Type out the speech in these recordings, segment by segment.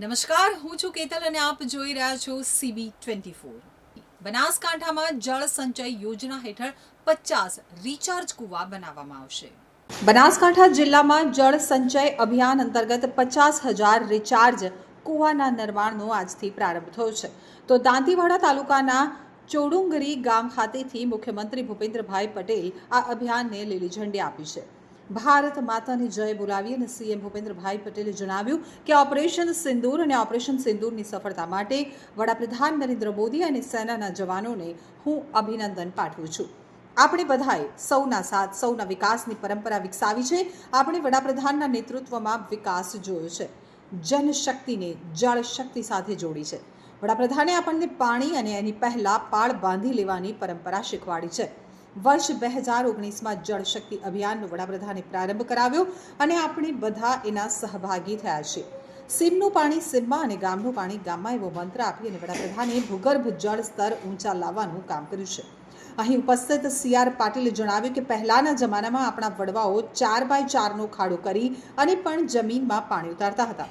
નમસ્કાર, હું છું કેતલ અને આપ જોઈ રહ્યા છો સીબી ટ્વેન્ટી ફોર. બનાસકાંઠામાં જળ સંચય યોજના હેઠળ પચાસ રિચાર્જ કુવા બનાવવામાં આવશે. બનાસકાંઠા જિલ્લામાં જળ સંચય અભિયાન અંતર્ગત પચાસ હજાર રિચાર્જ કુવાના નિર્માણનો આજથી પ્રારંભ થયો છે. તો દાંતીવાડા તાલુકાના ચોડુંગરી ગામ ખાતેથી મુખ્યમંત્રી ભૂપેન્દ્રભાઈ પટેલ આ અભિયાનને લીલી ઝંડી આપી છે. ભારત માતાની જય બોલાવી અને સીએમ ભૂપેન્દ્રભાઈ પટેલે જણાવ્યું કે ઓપરેશન સિંદૂર અને ઓપરેશન સિંદૂરની સફળતા માટે વડાપ્રધાન નરેન્દ્ર મોદી અને સેનાના જવાનોને હું અભિનંદન પાઠવું છું. આપણે બધાએ સૌના સાથ, સૌના વિકાસની પરંપરા વિકસાવી છે. આપણે વડાપ્રધાનના નેતૃત્વમાં વિકાસ જોયો છે. જનશક્તિને જળશક્તિ સાથે જોડી છે. વડાપ્રધાને આપણને પાણી અને એની પહેલાં પાળ બાંધી લેવાની પરંપરા શીખવાડી છે. વર્ષ બે હજાર ઓગણીસમાં જળશક્તિ અભિયાનનો વડાપ્રધાને પ્રારંભ કરાવ્યો અને આપણે બધા એના સહભાગી થયા છે સીમનું પાણી સીમમાં અને ગામનું પાણી ગામમાં એવો મંત્ર આપી અને વડાપ્રધાને ભૂગર્ભ જળ સ્તર ઊંચા લાવવાનું કામ કર્યું છે. અહીં ઉપસ્થિત સી આર પાટીલે જણાવ્યું કે પહેલાના જમાનામાં આપણા વડવાઓ ચાર બાય ચારનો ખાડો કરી અને પણ જમીનમાં પાણી ઉતારતા હતા.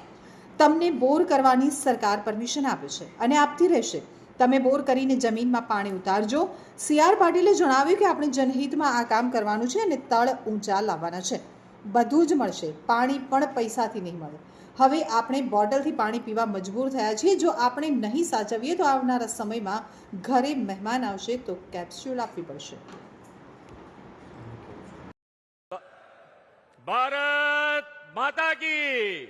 તમને બોર કરવાની સરકાર પરમિશન આપે છે અને આપતી રહેશે. તમે બોર કરીને જમીનમાં પાણી ઉતારજો. સી આર પાટીલે જણાવ્યું કે આપણે જનહિતમાં આ કામ કરવાનું છે અને તળ ઊંચા લાવવાના છે. બધું જ મળશે. પાણી પણ પૈસાથી નહીં મળે. હવે આપણે બોટલથી પાણી પીવા મજબૂર થયા છીએ. જો આપણે નહીં સાચવીએ તો આવનારા સમયમાં ઘરે મહેમાન આવશે તો કેપ્સ્યુલ આપવી પડશે. ભારત માતા કી.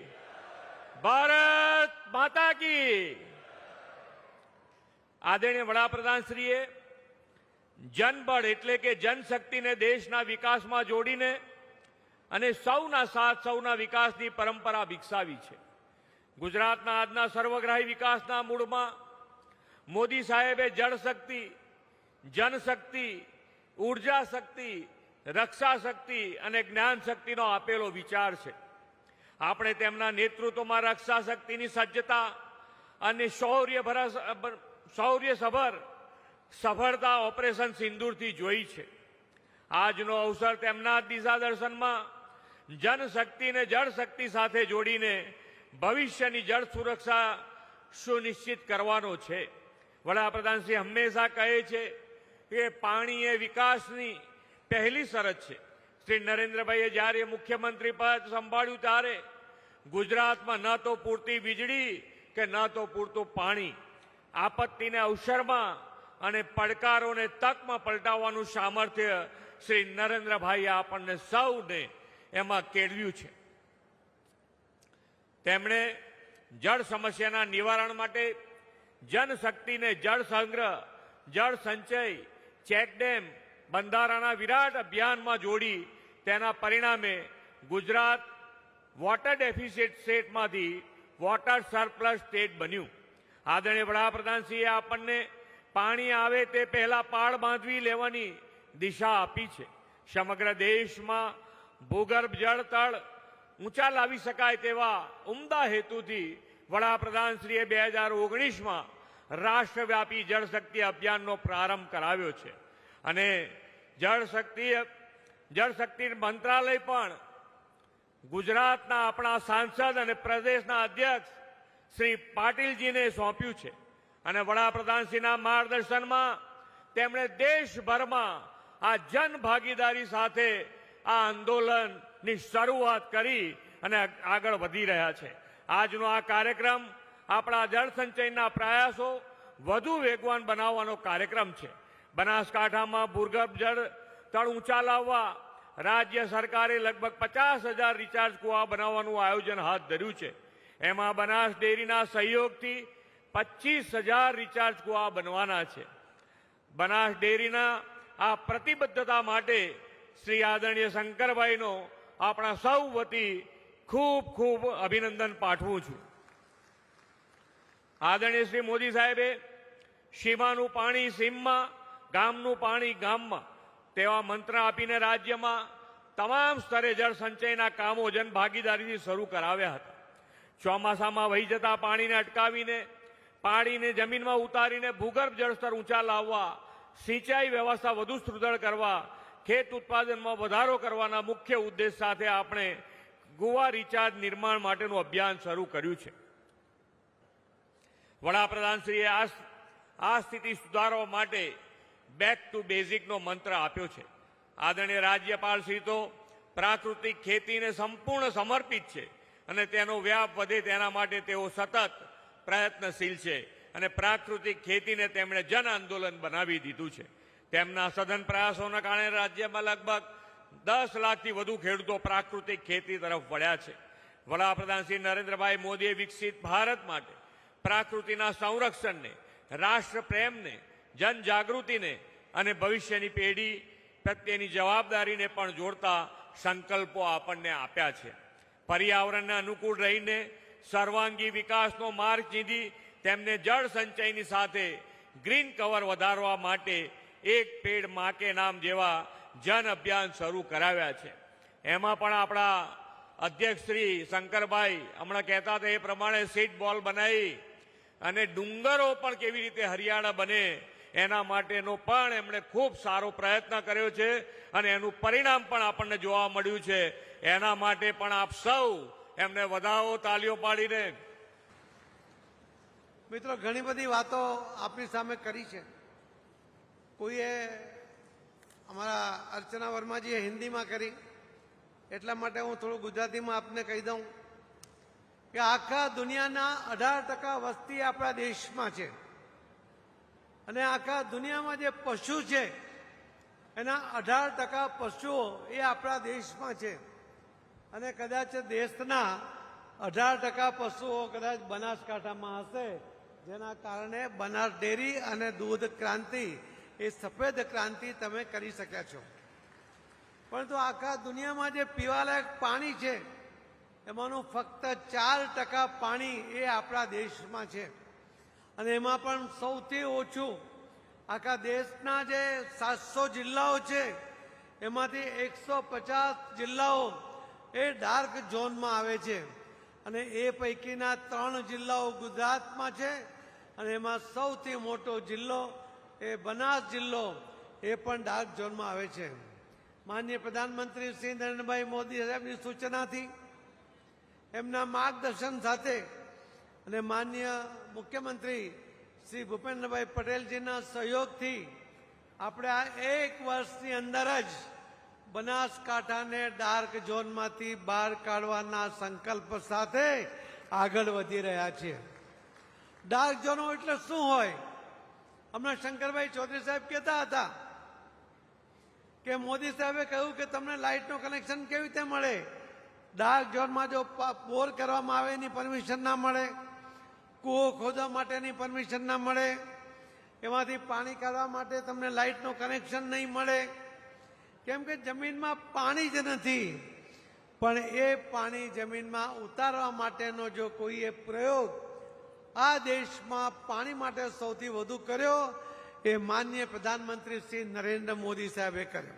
ભારત માતા કી. આદરણીય વડાપ્રધાનશ્રીએ જનબળ એટલે કે જનશક્તિને દેશના વિકાસમાં જોડીને અને સૌના સાથ, સૌના વિકાસની પરંપરા વિકસાવી છે. ગુજરાતના આજના સર્વગ્રાહી વિકાસના મૂળમાં મોદી સાહેબે જળશક્તિ, જનશક્તિ ઊર્જા શક્તિ રક્ષા શક્તિ અને જ્ઞાન શક્તિનો આપેલો વિચાર છે. આપણે તેમના નેતૃત્વમાં રક્ષા શક્તિની સજ્જતા અને શૌર્ય શૌર્યસભર સફળતા ઓપરેશન સિંદૂરથી જોઈ છે. આજનો અવસર તેમના દિશા દર્શનમાં જનશક્તિને જળ શક્તિ સાથે જોડીને ભવિષ્યની જળ સુરક્ષા સુનિશ્ચિત કરવાનો છે. વડાપ્રધાનશ્રી હંમેશા કહે છે કે પાણી એ વિકાસની પહેલી શરત છે. શ્રી નરેન્દ્રભાઈએ જ્યારે મુખ્યમંત્રી પદ સંભાળ્યું ત્યારે ગુજરાતમાં ન તો પૂરતી વીજળી કે ન તો પૂરતું પાણી આપત્તિને અવસરમાં અને પડકારોને તકમાં પલટાવવાનું સામર્થ્ય શ્રી નરેન્દ્રભાઈએ આપણને સૌને એમાં કેળવ્યું છે. તેમણે જળ સમસ્યાના નિવારણ માટે જનશક્તિને જળ સંગ્રહ, જળ સંચય ચેકડેમ બંધારાના વિરાટ અભિયાનમાં જોડી તેના પરિણામે ગુજરાત વોટર ડેફિસિટ સ્ટેટમાંથી વોટર સરપ્લસ સ્ટેટ બન્યું. આદરણીય વડાપ્રધાનશ્રીએ આપણને પાણી આવે તે પહેલા પાળ બાંધવી લેવાની દિશા આપી છે. સમગ્ર દેશમાં ભૂગર્ભ જળ તળ ઊંચા લાવી શકાય તેવા ઉમદા હેતુથી વડાપ્રધાનશ્રીએ બે હજાર ઓગણીસમાં રાષ્ટ્રવ્યાપી જળશક્તિ અભિયાનનો પ્રારંભ કરાવ્યો છે. અને જળશક્તિ જળશક્તિ મંત્રાલય પણ ગુજરાતના આપણા સાંસદ અને પ્રદેશના અધ્યક્ષ શ્રી પાટીલજીને સોંપ્યું છે. અને વડાપ્રધાનશ્રીના માર્ગદર્શનમાં તેમણે દેશભરમાં આ જનભાગીદારી સાથે આ આંદોલનની શરૂઆત કરી અને આગળ વધી રહ્યા છે. આજનો આ કાર્યક્રમ આપણા જળ સંચયના પ્રયાસો વધુ વેગવાન બનાવવાનો કાર્યક્રમ છે. બનાસકાંઠામાં ભૂગર્ભ જળ તળ ઊંચા લાવવા રાજ્ય સરકારે લગભગ પચાસ હજાર રિચાર્જ કુવા બનાવવાનું આયોજન હાથ ધર્યું છે. એમાં બનાસ ડેરીના સહયોગથી પચીસ હજાર રિચાર્જ કુવા બનવાના છે. બનાસ ડેરીના આ પ્રતિબદ્ધતા માટે શ્રી આદરણીય શંકરભાઈનો આપણા સૌ વતી ખૂબ ખૂબ અભિનંદન પાઠવું છું. આદરણીય શ્રી મોદી સાહેબે સીમાનું પાણી સીમમાં, ગામનું પાણી ગામમાં તેવા મંત્ર આપીને રાજ્યમાં તમામ સ્તરે જળ સંચયના કામો જન ભાગીદારીથી શરૂ કરાવ્યા હતા. ચોમાસામાં વહી જતા પાણીને અટકાવીને, પાણીને જમીનમાં ઉતારીને ભૂગર્ભ જળસ્તર ઊંચા લાવવા, સિંચાઈ વ્યવસ્થા વધુ સુદૃઢ કરવા, ખેત ઉત્પાદનમાં વધારો કરવાના મુખ્ય ઉદ્દેશ સાથે આપણે ગોવા રિચાર્જ નિર્માણ માટેનું અભિયાન શરૂ કર્યું છે. વડાપ્રધાનશ્રીએ આ આ સ્થિતિ સુધારવા માટે બેક ટુ બેઝિકનો મંત્ર આપ્યો છે. આદરણીય રાજ્યપાલશ્રી તો પ્રાકૃતિક ખેતીને સંપૂર્ણ સમર્પિત છે. અને તેનો વ્યાપ વધે તેના માટે તેઓ સતત પ્રયત્નશીલ છે અને પ્રાકૃતિક ખેતીને તેમણે જન આંદોલન બનાવી દીધું છે. તેમના સઘન પ્રયાસોના કારણે રાજ્યમાં લગભગ દસ લાખથી વધુ ખેડૂતો પ્રાકૃતિક ખેતી તરફ વળ્યા છે. વડાપ્રધાન શ્રી નરેન્દ્રભાઈ મોદીએ વિકસિત ભારત માટે પ્રાકૃતિના સંરક્ષણને રાષ્ટ્ર પ્રેમને જનજાગૃતિને અને ભવિષ્યની પેઢી પ્રત્યેની જવાબદારીને પણ જોડતા સંકલ્પો આપણને આપ્યા છે. પર્યાવરણને અનુકૂળ રહીને સર્વાંગી વિકાસનો માર્ગ ચીંધી તેમને જળ સંચયની સાથે ગ્રીન કવર વધારવા માટે એક પેડ માકે નામ જેવા જન અભિયાન શરૂ કરાવ્યા છે. એમાં પણ આપણા અધ્યક્ષ શ્રી શંકરભાઈ હમણાં કહેતા હતા એ પ્રમાણે સીટ બોલ બનાવી અને ડુંગરો પણ કેવી રીતે હરિયાળા બને એના માટેનો પણ એમણે ખૂબ સારો પ્રયત્ન કર્યો છે અને એનું પરિણામ પણ આપણને જોવા મળ્યું છે. એના માટે પણ આપ સૌ એમને વધાવો તાલીઓ પાડીને. મિત્રો, ઘણી બધી વાતો આપણી સામે કરી છે. કોઈએ અમારા અર્ચના વર્માજીએ હિન્દીમાં કરી. એટલા માટે હું થોડું ગુજરાતીમાં આપને કહી દઉં કે આખા દુનિયાના અઢાર ટકા વસ્તી આપણા દેશમાં છે. અને આખા દુનિયામાં જે પશુ છે, એના અઢાર ટકા પશુઓ એ આપણા દેશમાં છે. અને કદાચ દેશના અઢાર ટકા પશુઓ કદાચ બનાસકાંઠામાં હશે, જેના કારણે બનાસ ડેરી અને દૂધ ક્રાંતિ, એ સફેદ ક્રાંતિ તમે કરી શક્યા છો. પરંતુ આખા દુનિયામાં જે પીવાલાયક પાણી છે, એમાંનું ફક્ત ચાર ટકા પાણી એ આપણા દેશમાં છે. અને એમાં પણ સૌથી ઓછું આખા દેશના જે સાતસો જિલ્લાઓ છે, એમાંથી એકસો પચાસ જિલ્લાઓ એ ડાર્ક ઝોનમાં આવે છે. અને એ પૈકીના ત્રણ જિલ્લાઓ ગુજરાતમાં છે. અને એમાં સૌથી મોટો જિલ્લો એ બનાસ જિલ્લો એ પણ ડાર્ક ઝોનમાં આવે છે. માનનીય પ્રધાનમંત્રી શ્રી નરેન્દ્રભાઈ મોદી સાહેબની સૂચનાથી એમના માર્ગદર્શન સાથે અને માન્ય મુખ્યમંત્રી શ્રી ભૂપેન્દ્રભાઈ પટેલજીના સહયોગથી આપણે આ એક વર્ષની અંદર જ બનાસકાંઠાને ડાર્ક ઝોનમાંથી બહાર કાઢવાના સંકલ્પ સાથે આગળ વધી રહ્યા છે ડાર્ક ઝોનો એટલે શું હોય? હમણાં શંકરભાઈ ચૌધરી સાહેબ કહેતા હતા કે મોદી સાહેબે કહ્યું કે તમને લાઇટનું કનેક્શન કેવી રીતે મળે? ડાર્ક ઝોનમાં જો બોર કરવામાં આવે એની પરમિશન ના મળે, કૂવો ખોદવા માટેની પરમિશન ના મળે, એમાંથી પાણી કાઢવા માટે તમને લાઇટનું કનેક્શન નહીં મળે કેમ કે જમીનમાં પાણી જ નથી. પણ એ પાણી જમીનમાં ઉતારવા માટેનો જો કોઈએ પ્રયોગ આ દેશમાં પાણી માટે સૌથી વધુ કર્યો, એ માન્ય પ્રધાનમંત્રી શ્રી નરેન્દ્ર મોદી સાહેબે કર્યો.